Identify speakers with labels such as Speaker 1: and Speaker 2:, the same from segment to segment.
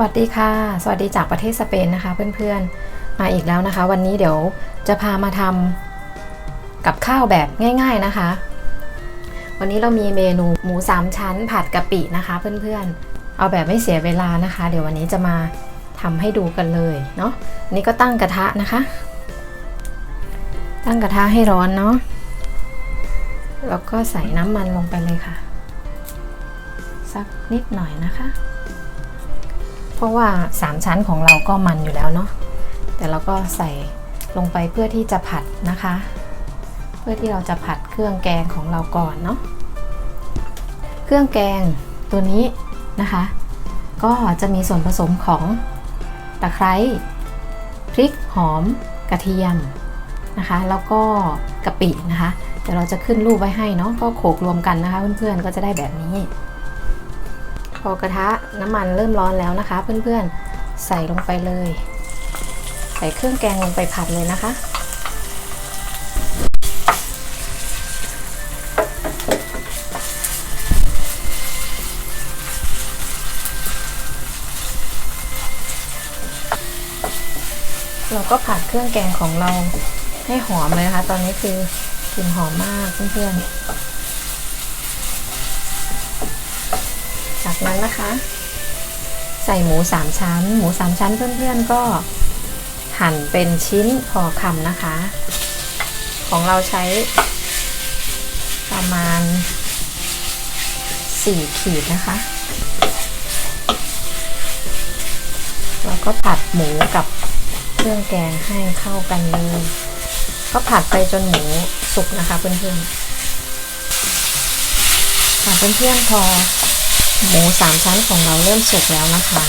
Speaker 1: วัสดีค่ะ สวัสดีจากประเทศสเปนนะคะเพื่อนๆ มาอีกแล้วนะคะ วันนี้เดี๋ยวจะพามาทำกับข้าวแบบง่าย ๆนะคะ วันนี้เรามีเมนูหมูสามชั้นผัดกะปินะคะ เพื่อนๆ เอาแบบไม่เสียเวลานะคะ เดี๋ยววันนี้จะมาทำให้ดูกันเลยเนาะนนี่ก็ตั้งกระทะนะคะ ตั้งกระทะให้ร้อนเนาะแล้วก็ใส่น้ำมันลงไปเลยค่ะ สักนิดหน่อยนะคะ เพราะว่า 3 ชั้นของเราก็มันอยู่แล้วเนาะแต่เราก็ใส่ลงไปเพื่อที่จะผัดนะคะ เพื่อที่เราจะผัดเครื่องแกงของเราก่อนเนาะเครื่องแกงตัวนี้นะคะ ก็จะมีส่วนผสมของตะไคร้พริกหอมกระเทียมนะคะ แล้วก็กะปินะคะเดี๋ยวเราจะขึ้นรูปไว้ให้เนาะก็โขลกรวมกันนะคะ เพื่อนๆก็จะได้แบบนี้ พอกระทะน้ำมันเริ่มร้อนแล้วนะคะ เพื่อนๆใส่ลงไปเลย ใส่เครื่องแกงลงไปผัดเลยนะคะ เราก็ผัดเครื่องแกงของเราให้หอมเลยนะคะ ตอนนี้คือกลิ่นหอมมากเพื่อนๆ จากนั้นนะคะ ใส่หมูสามชั้น หมูสามชั้นเพื่อนๆก็หั่นเป็นชิ้นพอคำนะคะ ของเราใช้ประมาณ 4 ขีดนะคะแล้วก็ผัดหมูกับเครื่องแกงให้เข้ากันเลย ก็ผัดไปจนหมูสุกนะคะเพื่อนๆค่ะเพื่อนๆพอ หมูสามชั้นของเราเริ่มสุกแล้วนะคะ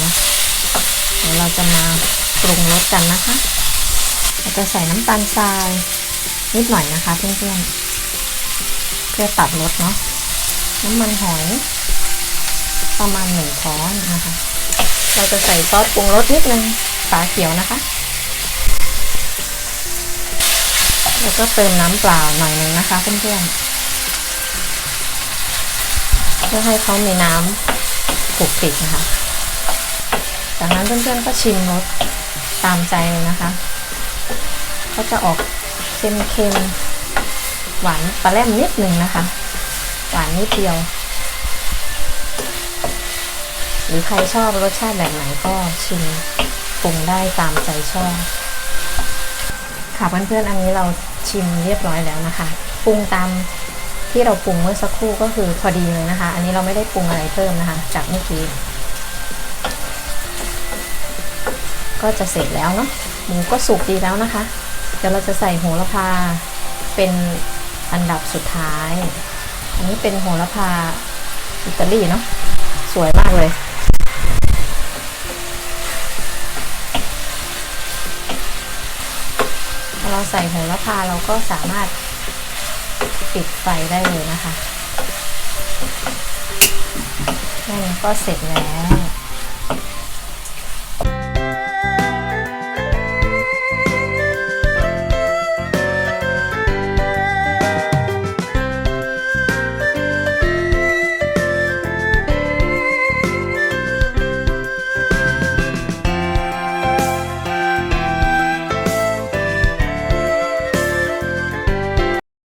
Speaker 1: เดี๋ยวเราจะมาปรุงรสกันนะคะเราจะใส่น้ำตาลทรายนิดหน่อยนะคะเพื่อนๆเพื่อตัดรสเนาะน้ำมันหอยประมาณหนึ่งช้อนนะคะ เราจะใส่ซอสปรุงรสนิดนึงฝาเขียวนะคะ แล้วก็เติมน้ำเปล่าหน่อยนึงนะคะเพื่อนๆ เพื่อให้เขามีน้ำปลุกปิดนะคะ จากนั้นเพื่อนๆก็ชิมรสตามใจเลยนะคะก็จะออกเค็มๆหวานปลาแรมนิดหนึ่งนะคะ หวานนิดเดียว หรือใครชอบรสชาติแบบไหนก็ชิมปรุงได้ตามใจชอบค่ะเพื่อนๆอันนี้เราชิมเรียบร้อยแล้วนะคะปรุงตาม ที่เราปรุงเมื่อสักครู่ก็คือพอดีเลยนะคะ อันนี้เราไม่ได้ปรุงอะไรเพิ่มนะคะ จากเมื่อกี้ ก็จะเสร็จแล้วเนาะหมูก็สุกดีแล้วนะคะ เดี๋ยวเราจะใส่โหระพาเป็นอันดับสุดท้าย อันนี้เป็นโหระพาอิตาลีเนาะสวยมากเลย เราใส่โหระพาเราก็สามารถ ปิดไฟได้เลยนะคะแค่นี้ก็เสร็จแล้ว